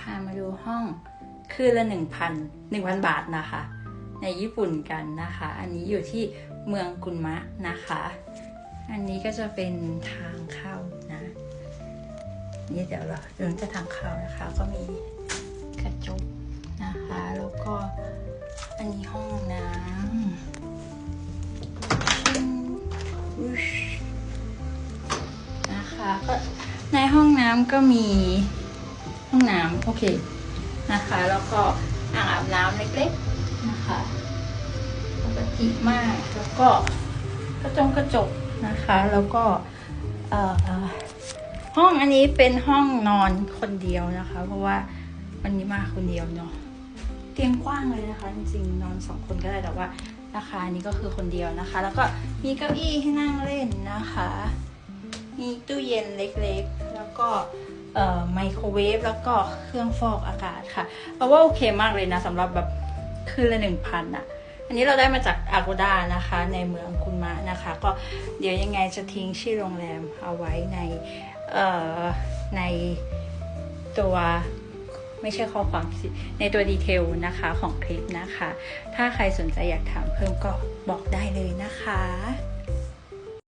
พามาดูห้องคืนละหนึ่งพันหนึ่งพันบาทนะคะ ในญี่ปุ่นกันนะคะ อันนี้อยู่ที่เมืองกุนมะนะคะ อันนี้ก็จะเป็นทางเข้านะนี่เดี๋ยวเราเดินจะทางเข้านะคะ ก็มีกระจกนะคะ แล้วก็อันนี้ห้องน้ำนะคะก็ในห้องน้ำก็มี ห้องน้ำโอเคนะคะ แล้วก็อ่างอาบน้ำเล็กๆนะคะปกติมากแล้วก็กระจงกระจกนะคะ แล้วก็เอ่อห้องอันนี้เป็นห้องนอนคนเดียวนะคะ เพราะว่าวันนี้มาคนเดียวเนาะเตียงกว้างเลยนะคะ จริงๆนอนสองคนก็ได้แต่ว่าราคานี้ก็คือคนเดียวนะคะ แล้วก็มีเก้าอี้ให้นั่งเล่นนะคะ มีตู้เย็นเล็กๆ แล้วก็ โครเวฟแล้วก็เครื่องฟอกอากาศค่ะเราว่าโอเคมากเลยนะสำหรับแบบคืนละหนึ่งพันอะ อันนี้เราได้มาจากอากูด้านะคะ ในเมืองคุนมะนะคะ ก็เดี๋ยวยังไงจะทิ้งชื่อโรงแรมเอาไว้ในเอ่อในตัวไม่ใช่ข้อความในตัวดีเทลนะคะของคลิปนะคะ ถ้าใครสนใจอยากถามเพิ่มก็บอกได้เลยนะคะ